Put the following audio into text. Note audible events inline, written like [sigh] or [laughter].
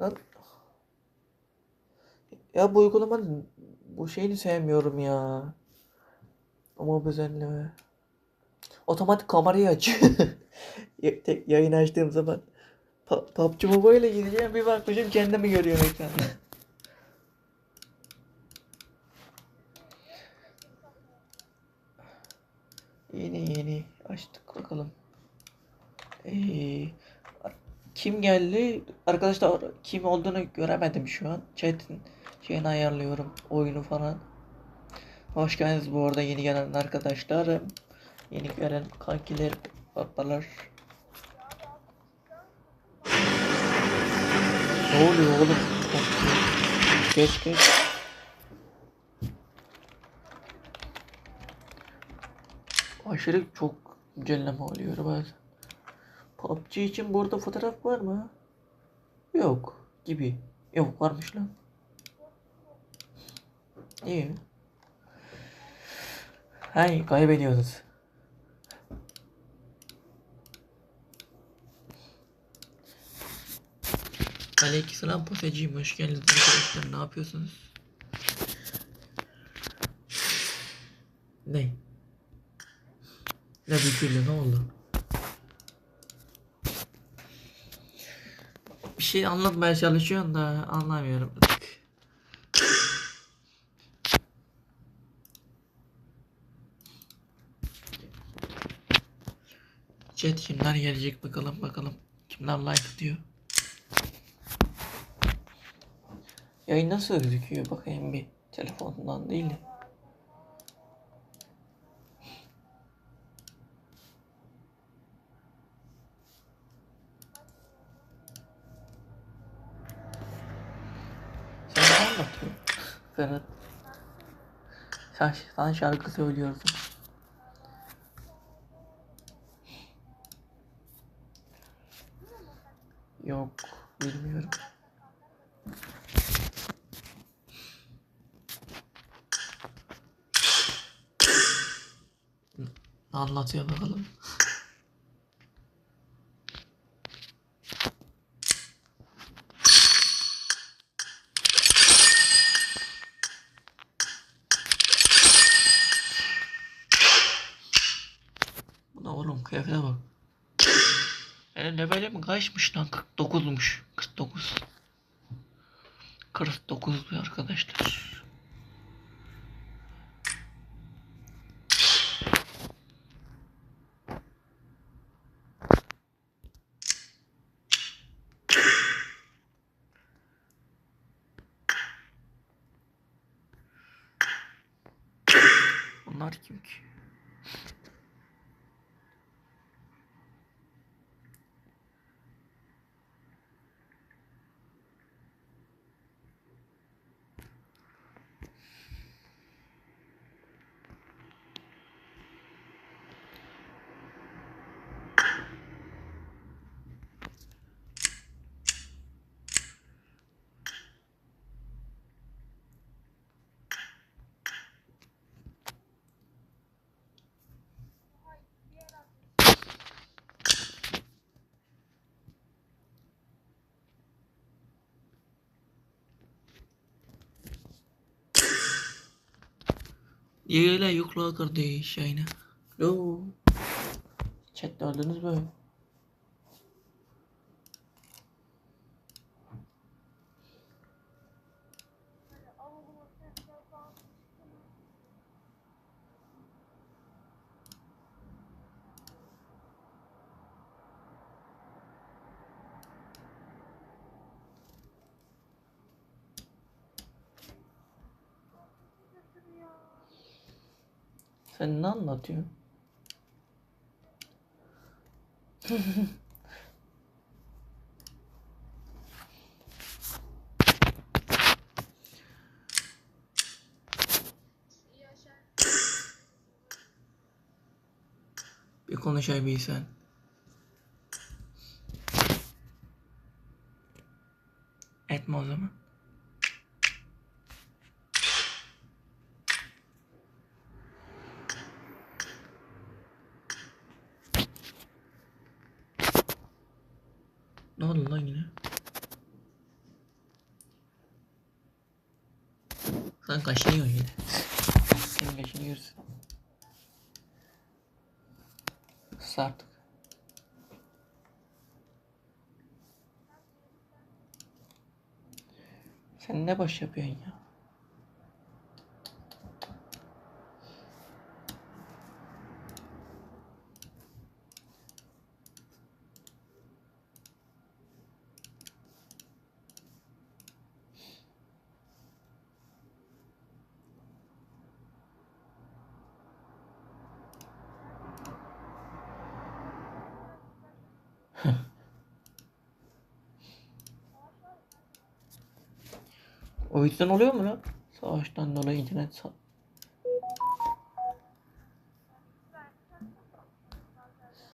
Lan. Ya bu uygulamanın bu şeyini sevmiyorum ya. Ama düzenleme. Otomatik kamerayı aç. [laughs] Tek yayın açtığım zaman PUBG Mobile'e gideceğim bir bakmışım kendimi görüyorum ekranda. [laughs] Yeni yeni açtık bakalım. Ee, kim geldi? Arkadaşlar kim olduğunu göremedim şu an. Chat'in şeyini ayarlıyorum. Oyunu falan. Hoş geldiniz bu arada yeni gelen arkadaşlar. Yeni gelen kankiler, babalar. Ne oluyor oğlum? Geç geç. Aşırı çok güncelleme oluyor bazen. PUBG için burada fotoğraf var mı? Yok gibi. Yok varmış lan. İyi. Hay kaybediyoruz. Aleykümselam poseciyim hoş geldiniz arkadaşlar ne yapıyorsunuz? Ne? Ne büküldü ne oldu? Bir şey anlatmaya çalışıyorsun da anlamıyorum. Chat kimler gelecek bakalım bakalım. Kimler like atıyor. Yayın nasıl gözüküyor bakayım bir telefondan değil de. Anlatıyorsun? Ferhat. Sen şarkı söylüyorsun. Yok, bilmiyorum. Anlatıyor bakalım. Bu ne oğlum kıyafete bak. [laughs] Benim levelim kaçmış lan 49'muş 49 49 bir arkadaşlar. Bunlar kim ki? Yela yukla kardeş yayına. Yo. Chat'te öldünüz mü? Sen ne anlatıyorsun? Bir konuşabilsen. Etme o zaman. Ne oldu lan yine? Lan kaşınıyorsun yine. Sen kaşınıyorsun. Sus artık. Sen ne boş yapıyorsun ya? O yüzden oluyor mu lan? Savaştan dolayı internet sa-